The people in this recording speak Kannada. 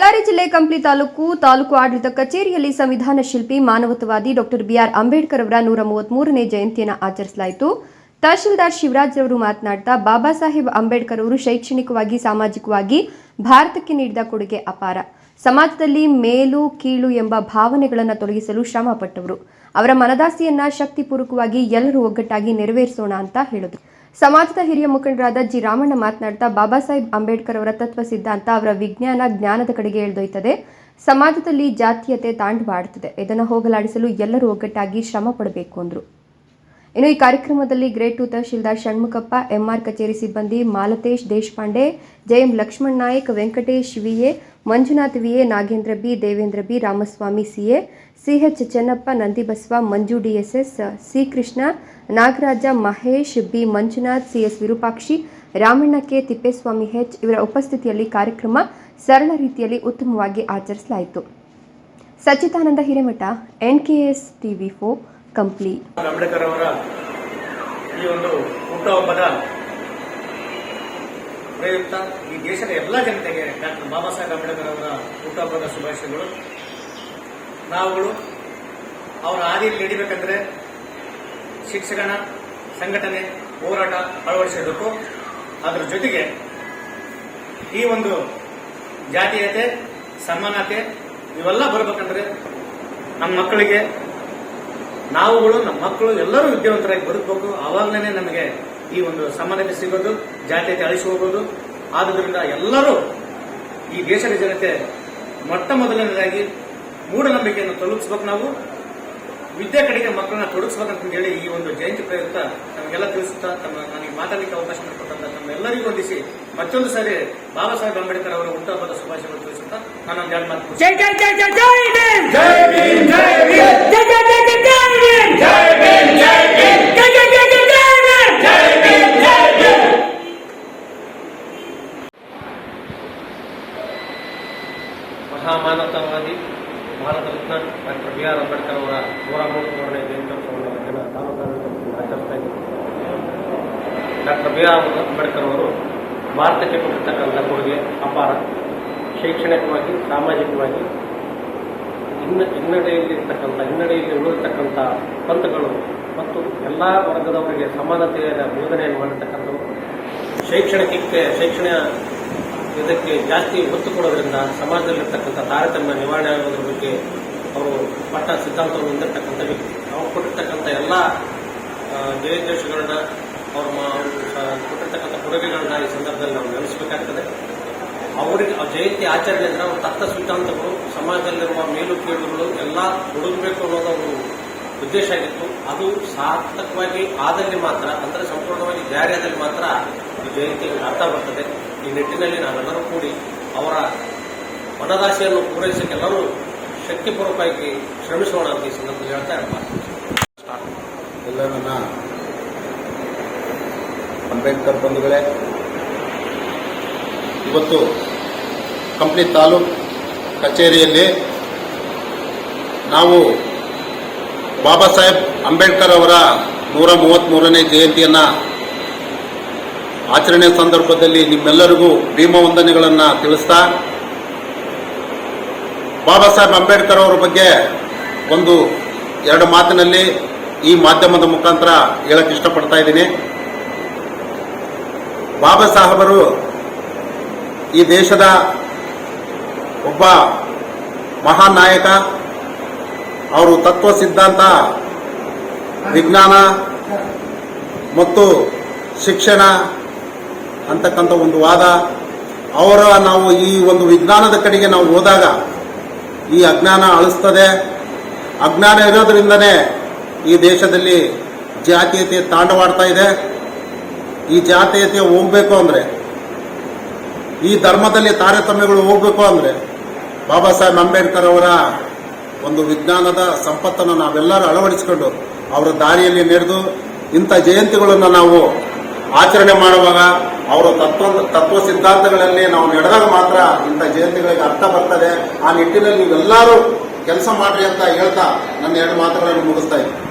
ಬಳ್ಳಾರಿ ಜಿಲ್ಲೆ ಕಂಪ್ಲಿ ತಾಲೂಕು ತಾಲೂಕು ಆಡಳಿತ ಕಚೇರಿಯಲ್ಲಿ ಸಂವಿಧಾನ ಶಿಲ್ಪಿ, ಮಾನವತವಾದಿ ಡಾಕ್ಟರ್ ಬಿಆರ್ ಅಂಬೇಡ್ಕರ್ ಅವರ ನೂರ ಮೂವತ್ಮೂರನೇ ಜಯಂತಿಯನ್ನು ಆಚರಿಸಲಾಯಿತು. ತಹಶೀಲ್ದಾರ್ ಶಿವರಾಜ್ ಅವರು ಮಾತನಾಡ್ತಾ, ಬಾಬಾ ಸಾಹೇಬ್ ಅಂಬೇಡ್ಕರ್ ಅವರು ಶೈಕ್ಷಣಿಕವಾಗಿ, ಸಾಮಾಜಿಕವಾಗಿ ಭಾರತಕ್ಕೆ ನೀಡಿದ ಕೊಡುಗೆ ಅಪಾರ. ಸಮಾಜದಲ್ಲಿ ಮೇಲು, ಕೀಳು ಎಂಬ ಭಾವನೆಗಳನ್ನು ತೊಲಗಿಸಲು ಶ್ರಮಪಟ್ಟವರು. ಅವರ ಮನದಾಸೆಯನ್ನ ಶಕ್ತಿಪೂರ್ವಕವಾಗಿ ಎಲ್ಲರೂ ಒಗ್ಗಟ್ಟಾಗಿ ನೆರವೇರಿಸೋಣ ಅಂತ ಹೇಳಿದರು. ಸಮಾಜದ ಹಿರಿಯ ಮುಖಂಡರಾದ ಜಿ ರಾಮಣ್ಣ ಮಾತನಾಡ್ತಾ ಬಾಬಾ ಸಾಹೇಬ್ ಅಂಬೇಡ್ಕರ್ ಅವರ ತತ್ವ ಸಿದ್ಧಾಂತ, ಅವರ ವಿಜ್ಞಾನ, ಜ್ಞಾನದ ಕಡೆಗೆ ಎಳೆದೊಯ್ತದೆ. ಸಮಾಜದಲ್ಲಿ ಜಾತೀಯತೆ ತಾಂಡವಾಡುತ್ತದೆ ಇದನ್ನು ಹೋಗಲಾಡಿಸಲು ಎಲ್ಲರೂ ಒಗ್ಗಟ್ಟಾಗಿ ಶ್ರಮ ಪಡಬೇಕು ಅಂದರು. ಇನ್ನು ಈ ಕಾರ್ಯಕ್ರಮದಲ್ಲಿ grade two tahsildar Shanmukhappa, MR ಕಚೇರಿ ಸಿಬ್ಬಂದಿ Malatesh Deshpande Jayam Lakshman Nayak, Venkatesh VA Manjunath VA Nagendra B, Devendra B, Ramaswamy CA CH Chennappa Nandibasava Manju DSS C Krishna Nagaraja, Mahesh, B. Manjunath CS Virupakshi, Ramanna K. Tippeswamy H ಇವರ ಉಪಸ್ಥಿತಿಯಲ್ಲಿ ಕಾರ್ಯಕ್ರಮ ಸರಳ ರೀತಿಯಲ್ಲಿ ಉತ್ತಮವಾಗಿ ಆಚರಿಸಲಾಯಿತು. ಸಚ್ಚಿದಾನಂದ ಹಿರೇಮಠ ಎನ್ಕೆಎಸ್ ಟಿವಿ ಫೋ ಕಂಪ್ಲಿ. ಅಂಬೇಡ್ಕರ್ ಅವರ ಈ ಒಂದು ಹುಟ್ಟುಹಬ್ಬದ ಪ್ರಯುಕ್ತ ಈ ದೇಶದ ಎಲ್ಲ ಜನತೆಗೆ ಡಾಕ್ಟರ್ ಬಾಬಾ ಸಾಹೇಬ್ ಅಂಬೇಡ್ಕರ್ ಅವರ ಹುಟ್ಟುಹಬ್ಬದ ಶುಭಾಶಯಗಳು. ನಾವುಗಳು ಅವರ ಹಾದಿಯಲ್ಲಿ ನಡಿಬೇಕಂದ್ರೆ ಶಿಕ್ಷಣ ಸಂಘಟನೆ ಹೋರಾಟ ಅಳವಡಿಸಬೇಕು ಅದರ ಜೊತೆಗೆ ಈ ಒಂದು ಜಾತೀಯತೆ, ಸಮಾನತೆ ಇವೆಲ್ಲ ಬರಬೇಕಂದ್ರೆ ನಮ್ಮ ಮಕ್ಕಳಿಗೆ, ನಾವುಗಳು, ನಮ್ಮ ಮಕ್ಕಳು ಎಲ್ಲರೂ ವಿದ್ಯಾವಂತರಾಗಿ ಬದುಕಬೇಕು. ಆವಾಗಲೇ ನಮಗೆ ಈ ಒಂದು ಸಮಾನತೆ ಸಿಗೋದು, ಜಾತೀಯತೆ ಅಳಿಸಿ ಹೋಗೋದು. ಆದುದರಿಂದ ಎಲ್ಲರೂ ಈ ದೇಶದ ಜನತೆ ಮೊಟ್ಟ ಮೊದಲನೇದಾಗಿ ಮೂಢನಂಬಿಕೆಯನ್ನು ತೊಲಗಿಸ್ಬೇಕು ನಾವು. ವಿದ್ಯೆ ಕಡೆಗೆ ಮಕ್ಕಳನ್ನ ತೊಡಗಿಸ್ಬೇಕಂತ ಹೇಳಿ ಈ ಒಂದು ಜಯಂತಿ ಪ್ರಯುಕ್ತ ನಮಗೆಲ್ಲ ತಿಳಿಸುತ್ತಾ ತಮ್ಮ ನನಗೆ ಮಾತಾಡಲಿಕ್ಕೆ ಅವಕಾಶ ಮಾಡಿಕೊಟ್ಟಂತ ತಮ್ಮೆಲ್ಲರಿಗೂ ವಂದಿಸಿ ಮತ್ತೊಂದು ಸಾರಿ ಬಾಬಾ ಸಾಹೇಬ್ ಅಂಬೇಡ್ಕರ್ ಅವರ ಹುಟ್ಟುಹಬ್ಬದ ಶುಭಾಶಯಗಳು ತಿಳಿಸುತ್ತಾ ನಾನು ಒಂದು ಎರಡು ಮಾತು ಜೈ ಜೈ ಜೈ ಜೈ ಜೈ ಜೈ ಜೈ ಜೈ ಜೈ ಜೈ ಜೈ ಜೈ ಜೈ ಜೈ ಭೀಮ್ ಜೈ ಜೈ ಜೈ ಜೈ ಜೈ ಭೀಮ್ ಜೈ ಭೀಮ್ ಜೈ Bhim ಮಹಾಮಾನವತಾವಾದಿ Bharat Ratna doctor B R Ambedkar ಅವರ ನೂರ ಮೂವತ್ಮೂರನೇ ಜಯಂತ್ಯೋತ್ಸವವನ್ನು ದಿನ ತಾಲೂಕು ಆಚರಿಸ್ತಾ ಇದ್ದೀವಿ ಡಾಕ್ಟರ್ ಬಿ ಆರ್ ಅಂಬೇಡ್ಕರ್ ಅವರು ಭಾರತಕ್ಕೆ ಕೊಟ್ಟಿರ್ತಕ್ಕಂಥ ಕೊಡುಗೆ ಅಪಾರ. ಶೈಕ್ಷಣಿಕವಾಗಿ, ಸಾಮಾಜಿಕವಾಗಿ ಹಿನ್ನ ಹಿನ್ನಡೆಯಲ್ಲಿರ್ತಕ್ಕಂಥ, ಹಿನ್ನಡೆಯಲ್ಲಿ ಉಳಿದಿರ್ತಕ್ಕಂಥ ಪಂಥಗಳು ಮತ್ತು ಎಲ್ಲ ವರ್ಗದವರಿಗೆ ಸಮಾನತೆಯ ಬೋಧನೆಯನ್ನು ಮಾಡಿರ್ತಕ್ಕಂಥವರು. ಶೈಕ್ಷಣಿಕಕ್ಕೆ ಶೈಕ್ಷಣ ಇದಕ್ಕೆ ಜಾಸ್ತಿ ಒತ್ತು ಕೊಡೋದ್ರಿಂದ ಸಮಾಜದಲ್ಲಿರ್ತಕ್ಕಂಥ ತಾರತಮ್ಯ ನಿವಾರಣೆ ಆಗೋದ್ರ ಬಗ್ಗೆ ಅವರು ಪಟ್ಟ ಸಿದ್ಧಾಂತವನ್ನು ಹೊಂದಿರತಕ್ಕಂಥ ವ್ಯಕ್ತಿ. ಅವ್ರು ಕೊಟ್ಟಿರ್ತಕ್ಕಂಥ ಎಲ್ಲ ನಿರ್ದೇಶಗಳನ್ನ ಅವ್ರ ಅವ್ರು ಕೊಟ್ಟಿರ್ತಕ್ಕಂಥ ಕೊಡುಗೆಗಳನ್ನ ಈ ಸಂದರ್ಭದಲ್ಲಿ ನಾವು ನೆನೆಸಬೇಕಾಗ್ತದೆ. ಅವರಿಗೆ ಜಯಂತಿ ಆಚರಣೆ ಅಂದ್ರೆ ಅವ್ರ ತತ್ವ ಸಿದ್ಧಾಂತಗಳು, ಸಮಾಜದಲ್ಲಿರುವ ಮೇಲು ಕೀಳುಗಳು ಎಲ್ಲ ಹುಡುಗಬೇಕು ಅನ್ನೋದು ಒಂದು ಉದ್ದೇಶ ಆಗಿತ್ತು. ಅದು ಸಾರ್ಥಕವಾಗಿ ಆದಲ್ಲಿ ಮಾತ್ರ, ಅಂದರೆ ಸಂಪೂರ್ಣವಾಗಿ ಜಾರಿಯಾದಲ್ಲಿ ಮಾತ್ರ ಈ ಜಯಂತಿ ಅರ್ಥ ಬರ್ತದೆ. ಈ ನಿಟ್ಟಿನಲ್ಲಿ ನಾವೆಲ್ಲರೂ ಕೂಡಿ ಅವರ ಮನದಾಸೆಯನ್ನು ಪೂರೈಸಕ್ಕೆ ಎಲ್ಲರೂ ಶಕ್ತಿಪೂರ್ವಕವಾಗಿ ಶ್ರಮಿಸೋಣ ಅಂತ ಈ ಸಂದರ್ಭದಲ್ಲಿ ಹೇಳ್ತಾ ಎಲ್ಲ ನನ್ನ ಅಂಬೇಡ್ಕರ್ ಬಂಧುಗಳೇ, ಇವತ್ತು ಕಂಪ್ಲಿ ತಾಲೂಕ್ ಕಚೇರಿಯಲ್ಲಿ ನಾವು ಬಾಬಾ ಸಾಹೇಬ್ ಅಂಬೇಡ್ಕರ್ ಅವರ ನೂರ ಮೂವತ್ತ್ಮೂರನೇ ಜಯಂತಿಯನ್ನು ಆಚರಣೆ ಸಂದರ್ಭದಲ್ಲಿ ನಿಮ್ಮೆಲ್ಲರಿಗೂ ಭೀಮ ವಂದನೆಗಳನ್ನು ತಿಳಿಸ್ತಾ, ಬಾಬಾ ಸಾಹೇಬ್ ಅಂಬೇಡ್ಕರ್ ಅವರ ಬಗ್ಗೆ ಒಂದು ಎರಡು ಮಾತಿನಲ್ಲಿ ಈ ಮಾಧ್ಯಮದ ಮುಖಾಂತರ ಹೇಳಕ್ಕೆ ಇಷ್ಟಪಡ್ತಾ ಇದ್ದೀನಿ. ಬಾಬಾ ಸಾಹೇಬರು ಈ ದೇಶದ ಒಬ್ಬ ಮಹಾನ್ ನಾಯಕ ಅವರು ತತ್ವ ಸಿದ್ಧಾಂತ, ವಿಜ್ಞಾನ ಮತ್ತು ಶಿಕ್ಷಣ ಅಂತಕ್ಕಂಥ ಒಂದು ವಾದ. ಅವರ ನಾವು ಈ ಒಂದು ವಿಜ್ಞಾನದ ಕಡೆಗೆ ನಾವು ಹೋದಾಗ ಈ ಅಜ್ಞಾನ ಅಳಿಸ್ತದೆ. ಅಜ್ಞಾನ ಇರೋದ್ರಿಂದನೇ ಈ ದೇಶದಲ್ಲಿ ಜಾತೀಯತೆ ತಾಂಡವಾಡ್ತಾ ಇದೆ. ಈ ಜಾತೀಯತೆ ಹೋಗ್ಬೇಕು ಅಂದರೆ, ಈ ಧರ್ಮದಲ್ಲಿ ತಾರತಮ್ಯಗಳು ಹೋಗ್ಬೇಕು ಅಂದರೆ, ಬಾಬಾ ಸಾಹೇಬ್ ಅಂಬೇಡ್ಕರ್ ಅವರ ಒಂದು ವಿಜ್ಞಾನದ ಸಂಪತ್ತನ್ನು ನಾವೆಲ್ಲರೂ ಅಳವಡಿಸಿಕೊಂಡು ಅವರ ದಾರಿಯಲ್ಲಿ ನಡೆದು ಇಂಥ ಜಯಂತಿಗಳನ್ನು ನಾವು ಆಚರಣೆ ಮಾಡುವಾಗ ಅವರ ತತ್ವ ತತ್ವ ಸಿದ್ಧಾಂತಗಳಲ್ಲಿ ನಾವು ನಡೆದಾಗ ಮಾತ್ರ ಇಂಥ ಜಯಂತಿಗಳಿಗೆ ಅರ್ಥ ಬರ್ತದೆ. ಆ ನಿಟ್ಟಿನಲ್ಲಿ ನೀವೆಲ್ಲರೂ ಕೆಲಸ ಮಾಡ್ರಿ ಅಂತ ಹೇಳ್ತಾ ನನ್ನ ಎರಡು ಮಾತುಗಳನ್ನು ಮುಗಿಸ್ತಾ ಇದ್ದೀನಿ.